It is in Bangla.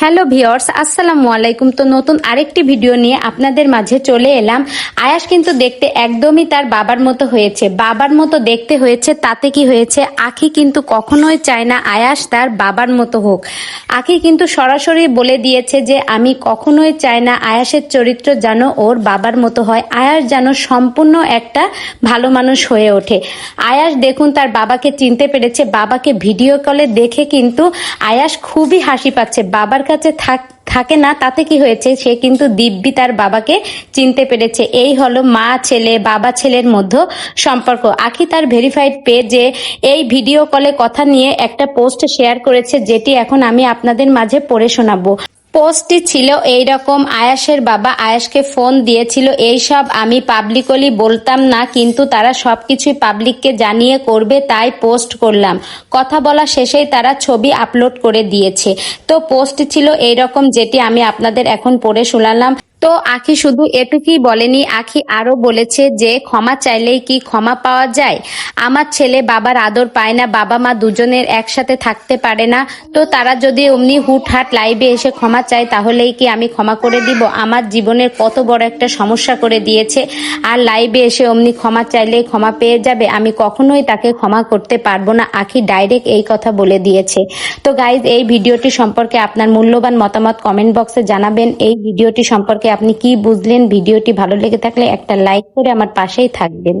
হ্যালো ভিওর্স আসসালামু আলাইকুম তো নতুন আরেকটি ভিডিও নিয়ে আপনাদের মাঝে চলে এলাম। আয়াস কিন্তু দেখতে একদমই তার বাবার মতো হয়েছে। বাবার মতো দেখতে হয়েছে, তাতে কি হয়েছে? আখি কিন্তু কখনোই চায় না আয়াস তার বাবার মতো হোক। আখি কিন্তু সরাসরি বলে দিয়েছে যে, আমি কখনোই চাই না আয়াসের চরিত্র যেন ওর বাবার মতো হয়। আয়াস যেন সম্পূর্ণ একটা ভালো মানুষ হয়ে ওঠে। আয়াস দেখুন, তার বাবাকে চিনতে পেরেছে। বাবাকে ভিডিও কলে দেখে কিন্তু আয়াস খুবই হাসি পাচ্ছে। বাবার কাছে থাক, থাকে না, তাতে কি হয়েছে? সে কিন্তু দিব্যি তার বাবাকে চিনতে পেরেছে। এই হলো মা, ছেলে, বাবা, ছেলের মধ্যে সম্পর্ক। আখি তার ভেরিফাইড পেজে এই ভিডিও কলে কথা নিয়ে একটা পোস্ট শেয়ার করেছে, যেটি এখন আমি আপনাদের মাঝে পড়ে শোনাবো। পোস্টটি ছিল এই রকম আয়াসের বাবা আয়াসকে ফোন দিয়েছিল এই সব আমি পাবলিকলি বলতাম না, কিন্তু তারা সবকিছু পাবলিককে জানিয়ে করবে, তাই পোস্ট করলাম। কথা বলা শেষেই তারা ছবি আপলোড করে দিয়েছে। তো পোস্ট ছিল এই রকম যেটি আমি আপনাদের এখন পড়ে শোনালাম। তো আখি শুধু এটুকুই বলেনি, আখি আরও বলেছে যে, ক্ষমা চাইলেই কি ক্ষমা পাওয়া যায়? আমার ছেলে বাবার আদর পায় না, বাবা মা দুজনের একসাথে থাকতে পারে না, তো তারা যদি অমনি হুটহাট লাইভে এসে ক্ষমা চায়, তাহলেই কি আমি ক্ষমা করে দিব? আমার জীবনের কত বড় একটা সমস্যা করে দিয়েছে, আর লাইভে এসে অমনি ক্ষমা চাইলেই ক্ষমা পেয়ে যাবে, আমি কখনোই তাকে ক্ষমা করতে পারব না, আখি ডাইরেক্ট এই কথা বলে দিয়েছে। তো গাইজ এই ভিডিওটি সম্পর্কে আপনার মূল্যবান মতামত কমেন্ট বক্সে জানাবেন, এই ভিডিওটি সম্পর্কে আপনি কি বুঝলেন? ভিডিওটি ভালো লেগে থাকলে একটা লাইক করে আমার পাশেই থাকবেন।